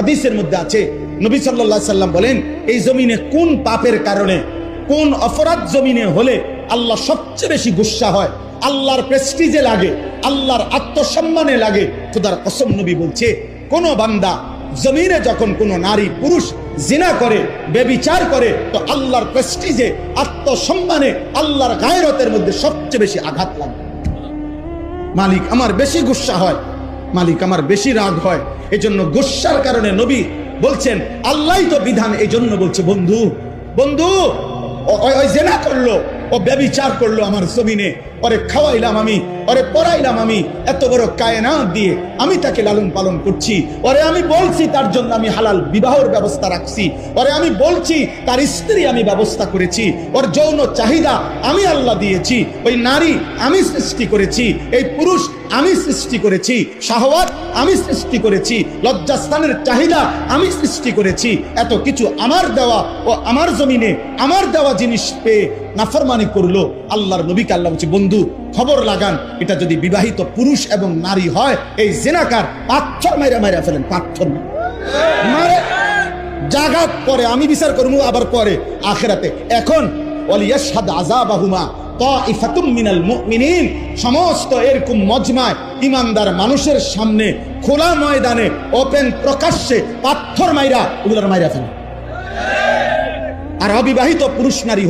হাদিসের মধ্যে আছে, নবী আলাইহি সাল্লাম বলেন, এই জমিনে কোন পাপের কারণে, কোন অপরাধ জমিনে হলে আল্লাহ সবচেয়ে বেশি গুসা হয়, আল্লাহর প্রেস্টিজে লাগে, আল্লাহর আত্মসম্মানে লাগে। খোদার কসম নবী বলছে, কোন বান্দা জমিনে যখন কোন নারী পুরুষ জিনা করে বেবিচার করে, তো আল্লাহর প্রেস্টিজে আত্মসম্মানে আল্লাহর গায়রতের মধ্যে সবচেয়ে বেশি আঘাত লাগে। মালিক, আমার বেশি গুসা হয়। মালিক আমার বেশি রাগ হয়। এজন্য গুসার কারণে নবী বলছেন আল্লাহ তো বিধান এই জন্য বলছে, বন্ধু বন্ধু ওই জেনা করল, ও ব্যবিচার করল আমার জমিনে। ওরে খাওয়াইলাম আমি, ওরে পড়াইলাম আমি, এত বড় কায়নাত দিয়ে আমি তাকে লালন পালন করছি। ওরে আমি বলছি তার জন্য আমি হালাল বিবাহর ব্যবস্থা রাখছি। ওরে আমি বলছি তার স্ত্রী আমি ব্যবস্থা করেছি। ওর যৌন চাহিদা আমি আল্লাহ দিয়েছি। ওই নারী আমি সৃষ্টি করেছি। এই পুরুষ আমি সৃষ্টি করেছি। শাহওয়াত আমি সৃষ্টি করেছি। লজ্জাস্থানের চাহিদা আমি সৃষ্টি করেছি। এত কিছু আমার দেওয়া ও আমার জমিনে আমার দেওয়া জিনিস পেয়ে নাফরমানি করল আল্লাহর নবীকে আল্লাহ বলছে, বন্ধু খবর লাগান, এটা যদি বিবাহিত পুরুষ এবং নারী হয়, এই জেনাকার পাথর মাইরা মাইরা ফেলেন, পাথর মারে জাগাত পরে আমি বিচার করব, আবার পরে, আখেরাতে। এখন তাইফাতুম সমস্ত এরকম মজমায় ইমানদার মানুষের সামনে খোলা ময়দানে, ওপেন প্রকাশ্যে পাথর মাইরা মাইরা ফেলে আর অবিবাহিত পুরুষ নারী